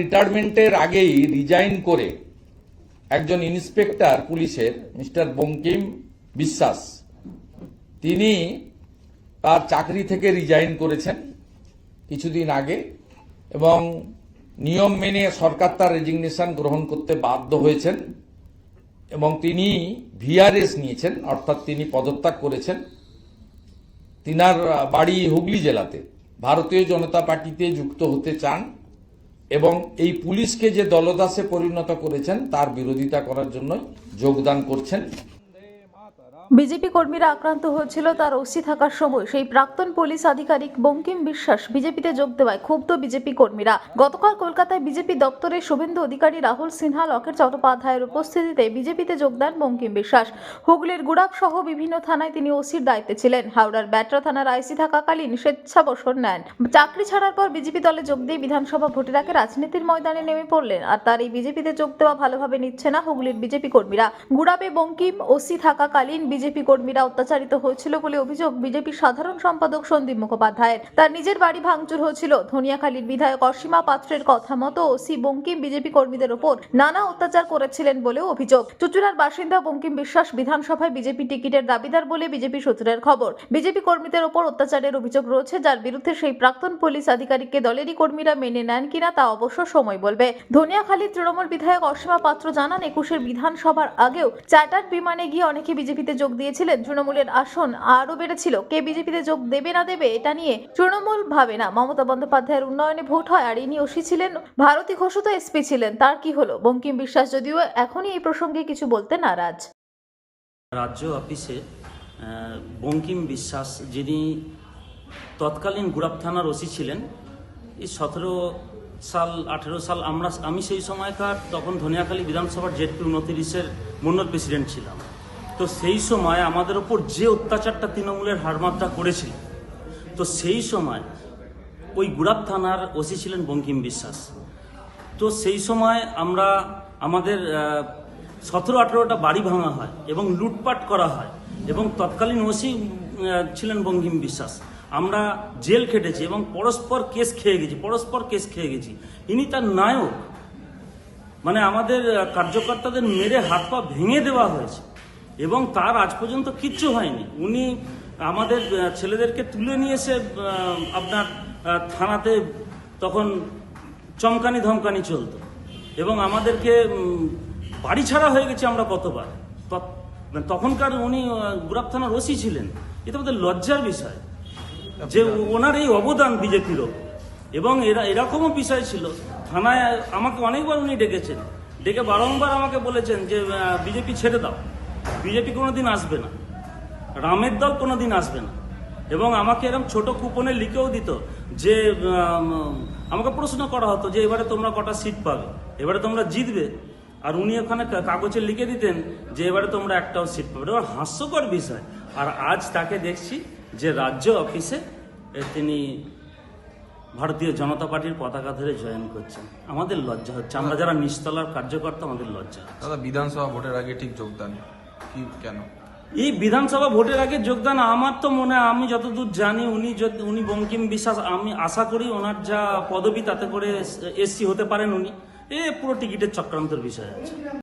রিটায়ারমেন্টের আগেই রিজাইন করে একজন ইন্সপেক্টর পুলিশের, মিস্টার বঙ্কিম বিশ্বাস, তিনি তার চাকরি থেকে রিজাইন করেছেন কিছুদিন আগে এবং নিয়ম মেনে সরকার তার রেজিগনেশন গ্রহণ করতে বাধ্য হয়েছেন এবং তিনি ভিআরএস নিয়েছেন, অর্থাৎ তিনি পদত্যাগ করেছেন। তিনার বাড়ি হুগলি জেলাতে। ভারতীয় জনতা পার্টিতে যুক্ত হতে চান। এবং এই পুলিশকে যে দলদাসে পরিণত করেছেন তার বিরোধিতা করার জন্য যোগদান করছেন বিজেপি কর্মীরা আক্রান্ত হয়েছিল, তার ওসি থাকার সময়। সেই প্রাক্তন পুলিশ আধিকারিক বঙ্কিম বিশ্বাস বিজেপিতে যোগ দেওয়ায় ক্ষুব্ধ বিজেপি কর্মীরা। গতকাল কলকাতায় বিজেপি দপ্তরে শুভেন্দু অধিকারী রাহুল সিনহা, লকেট চট্টোপাধ্যায়ের উপস্থিতিতে বিজেপিতে যোগ দেন বঙ্কিম বিশ্বাস। হুগলির গুড়াপ সহ বিভিন্ন থানায় তিনি ওসির দায়িত্বে ছিলেন। হাওড়ার ব্যাটরা থানার আইসি থাকাকালীন স্বেচ্ছাবসর নেন। চাকরি ছাড়ার পর বিজেপি দলে যোগ দিয়ে বিধানসভা ভোটের আগে রাজনীতির ময়দানে নেমে পড়লেন। আর তার এই বিজেপিতে যোগ দেওয়া ভালোভাবে নিচ্ছে না হুগলির বিজেপি কর্মীরা। গুড়াপে বঙ্কিম ওসি থাকাকালীন বিজেপি কর্মীরা অত্যাচারিত হয়েছিল বলে অভিযোগ বিজেপির সাধারণ সম্পাদক সন্দীপ মুখোপাধ্যায়ের। তার নিজের বাড়ি ভাঙচুর হয়েছিল। ধনিয়াখালীর বিধায়ক অসীমা পাত্রের কথা মতো ওসি বঙ্কিম বিজেপি কর্মীদের ওপর নানা অত্যাচার করেছিলেন বলেও অভিযোগ। চুচুড়ার বাসিন্দা বঙ্কিম বিশ্বাস বিধানসভায় বিজেপি টিকিটের দাবিদার বলে বিজেপি সূত্রের খবর। বিজেপি কর্মীদের ওপর অত্যাচারের অভিযোগ রয়েছে, যার বিরুদ্ধে সেই প্রাক্তন পুলিশ আধিকারিককে দলেরই কর্মীরা মেনে নেন কিনা তা অবশ্য সময় বলবে। ধনিয়াখালীর তৃণমূল বিধায়ক অসীমা পাত্র জানান, একুশের বিধানসভার আগেও চার্টার্ড বিমানে গিয়ে অনেকে বিজেপিতে যোগ দিয়েছিলেন তৃণমূলের আসন আরও বেড়েছিল। কে বিজেপিতে যোগ দেবে না দেবে, এটা নিয়ে তৃণমূল ভাবে না। মমতা বন্দ্যোপাধ্যায়ের উন্নয়নে ভোট হয়, আর ইনি ওসি ছিলেন, ভারতী ঘোষও তো এসপি ছিলেন, তার কি হলো? বঙ্কিম বিশ্বাস যদিও এখনই এই প্রসঙ্গে কিছু বলতে নারাজ। রাজ্য অফিসে বঙ্কিম বিশ্বাস যিনি তৎকালীন গুড়াপ থানার ওসি ছিলেন, এই সতেরো সাল, আঠেরো সাল আমরা, আমি সেই সময়কার তখন ধনিয়াখালী বিধানসভার জেডপি উনতিরিশের মন্ডল প্রেসিডেন্ট ছিলাম। তো সেই সময় আমাদের ওপর যে অত্যাচারটা তৃণমূলের হারমাত্রা করেছিল, তো সেই সময় ওই গুড়াপ থানার ওসি ছিলেন বঙ্কিম বিশ্বাস। তো সেই সময় আমরা, আমাদের সতেরো আঠেরোটা বাড়ি ভাঙা হয় এবং লুটপাট করা হয় এবং তৎকালীন ওসি ছিলেন বঙ্কিম বিশ্বাস। আমরা জেল খেটেছি এবং পরস্পর কেস খেয়ে গেছি, পরস্পর কেস খেয়ে গেছি। ইনি তার নায়ক। মানে আমাদের কার্যকর্তাদের মেরে হাত পা ভেঙে দেওয়া হয়েছে। এবং তার আজ পর্যন্ত কিচ্ছু হয়নি। উনি আমাদের ছেলেদেরকে তুলে নিয়ে এসে আপনার থানাতে তখন চমকানি ধমকানি চলতো। এবং আমাদেরকে বাড়ি ছাড়া হয়ে গেছে আমরা কতবার। মানে তখনকার উনি গুরাব থানার ওসি ছিলেন। এটা আমাদের লজ্জার বিষয় যে ওনার এই অবদান বিজেপির এবং এরা, এরকমও বিষয় ছিল। থানায় আমাকে অনেকবার উনি ডেকেছেন। ডেকে বারংবার আমাকে বলেছেন যে বিজেপি ছেড়ে দাও। বিজেপি কোনোদিন আসবে না। রামের দল কোনোদিন আসবে না। এবং আমাকে এরকম ছোট কুপনে লিখেও দিত যে আমাকে প্রশ্ন করা হতো যে, এবারে তোমরা কটা সিট পাবে? এবারে তোমরা জিতবে। আর উনি ওখানে কাগজে লিখে দিতেন যে, এবারে তোমরা একটাও সিট পাবে এবার হাস্যকর বিষয়। আর আজ তাকে দেখছি যে, রাজ্য অফিসে তিনি ভারতীয় জনতা পার্টির পতাকা ধরে জয়েন করছেন। আমাদের লজ্জা হচ্ছে। আমরা যারা নিচতলার কার্যকর্তা, আমাদের লজ্জা। দাদা, বিধানসভা ভোটের আগে ঠিক যোগদান। কেন? এই বিধানসভা ভোটের আগে যোগদান আমার তো মনে হয়, আমি যতদূর জানি, উনি উনি বঙ্কিম বিশ্বাস, আমি আশা করি ওনার যা পদবি তাতে করে এসসি হতে পারেন উনি। এ পুরো টিকিটের চক্রান্তর বিষয় আছে।